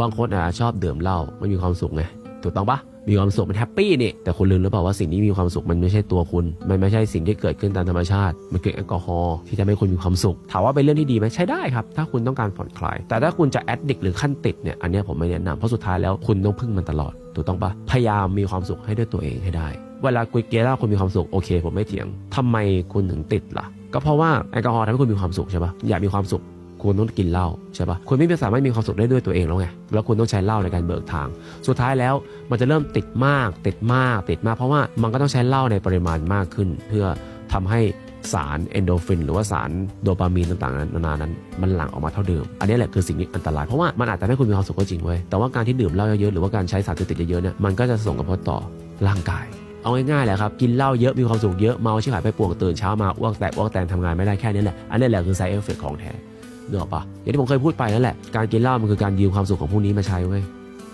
บางคนอาจจะชอบดื่มเหล้าไม่มีความสุขไงถูกต้องปะมีความสุขมันแฮปปี้นี่แต่คุณลืมหรือเปล่าว่าสิ่งที่มีความสุขมันไม่ใช่ตัวคุณ มันไม่ใช่สิ่งที่เกิดขึ้นตามธรรมชาติ มันคือแอลกอฮอล์ที่ทำให้คุณมีความสุข ถามว่าเป็นเรื่องที่ดีไหมใช่ได้ครับ ถ้าคุณต้องการผ่อนคลาย แต่ถ้าคุณจะแอดดิกหรือขั้นติดเนี่ยอันนี้ผมไม่แนะนำเพราะสุดท้ายแล้วคุณต้องพึ่งมันตลอดถูกต้องปะพยายามมีความสุขให้ด้วยตัวเองให้ได้ เวลาคุยเกล่าคุณมีความสุขโอเคผมไม่เถียงทำไมคุณถึงติดล่ะ ก็เพราะว่าแอลกอฮอล์ทำให้คุณมีความสุขใช่ปะอยากมีความสุข คุณต้องกินเหล้าใช่ปะคุณไม่สามารถมีความสุขได้ด้วยตัวเองแล้วไงแล้วคุณต้องใช้เหล้าในการเบิกทาง สุดท้ายแล้วมันจะเริ่มติดมาก ติดมาก ติดมาก เพราะว่ามันก็ต้องใช้เหล้าในปริมาณมากขึ้น เพื่อทำให้สารเอนโดฟิน หรือว่าสารโดปามีนต่างๆนานานั้น มันหลั่งออกมาเท่าเดิม อันนี้แหละคือสิ่งที่อันตราย เพราะว่ามันอาจจะให้คุณมีความสุขก็จริงเว้ยแต่ว่าการที่ดื่มเหล้าเยอะๆหรือว่าการใช้สารเสพติดเยอะๆเนี่ยมันก็จะส่งผลต่อร่างกายเอาง่ายๆแหละครับ กินเหล้าเยอะมีความสุขเยอะเมาชิบหายไปป่วงตื่นเช้ามาอ้วกแตกอ้วกแตนทำงานไม่ได้แค่นี้แหละ อันนี้แหละคือ side effect ของแท้ เนอะปะอย่างที่ผมเคยพูดไปนั่นแหละ การกินเหล้ามันคือการยืมความสุขของพวกนี้มาใช้เว้ย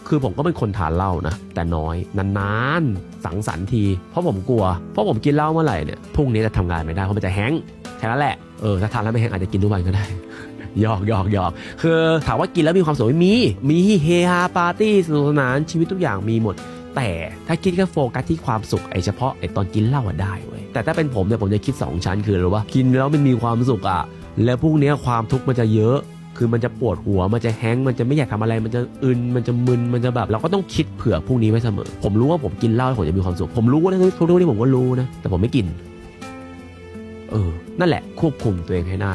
คือผมก็เป็นคนทานเหล้านะ แต่น้อยนานๆสังสรรค์ที เพราะผมกลัว เพราะผมกินเหล้าเมื่อไหร่เนี่ยพรุ่งนี้จะทำงานไม่ได้เพราะมันจะแห้งแค่นั้นแหละเออถ้าทานแล้วไม่แห้งอาจจะกินทุกวันก็ได้หยอกหยอกหยอกคือถามว่ากินแล้วมีความสุขมี มีเฮฮาปาร์ตี้สนุกสนานชีวิตทุกอย่างมีหมด แต่ถ้าคิดแค่โฟกัสที่ความสุขไอ้เฉพาะไอ้ตอนกินเหล้าอะได้เว้ยแต่ถ้าเป็นผมเนี่ยผมจะคิด 2 ชั้นคืออะไรว่ากินแล้วมันมีความสุขอะ แล้วพรุ่งนี้ความทุกข์มันจะเยอะ คือมันจะปวดหัว มันจะแห้งมันจะไม่อยากทำอะไร มันจะอึน มันจะมึน มันจะแบบ เราก็ต้องคิดเผื่อพรุ่งนี้ไว้เสมอ ผมรู้ว่าผมกินเหล้าแล้ผมจะมีความสุข ผมรู้นะทุกทุกที่ผมก็รู้นะ แต่ผมไม่กิน เออ นั่นแหละ ควบคุมตัวเองให้ได้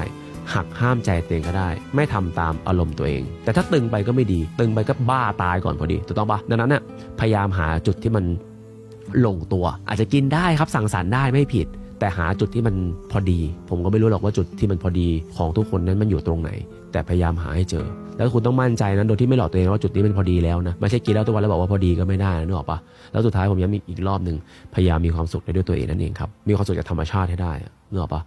หักห้ามใจตัวเองก็ได้ ไม่ทำตามอารมณ์ตัวเอง แต่ถ้าตึงไปก็ไม่ดี ตึงไปก็บ้าตายก่อนพอดีถูกต้องปะดังนั้นน่ะพยายามหาจุดที่มันลงตัว อาจจะกินได้ครับสั่งสรรค์ได้ไม่ผิด แต่หาจุดที่มันพอดี ผมก็ไม่รู้หรอกว่าจุดที่มันพอดีของทุกคนนั้นมันอยู่ตรงไหน แต่พยายามหาให้เจอ แล้วคุณต้องมั่นใจนะโดยที่ไม่หลอกตัวเองว่าจุดนี้มันพอดีแล้วนะไม่ใช่กินแล้วทุกวันแล้วบอกว่าพอดีก็ไม่ได้นะนึกออกปะแล้วสุดท้ายผมย้ำอีกรอบหนึ่งพยายามมีความสุขได้ด้วยตัวเองนั่นเองครับมีความสุขจากธรรมชาติให้ได้นึกออกปะ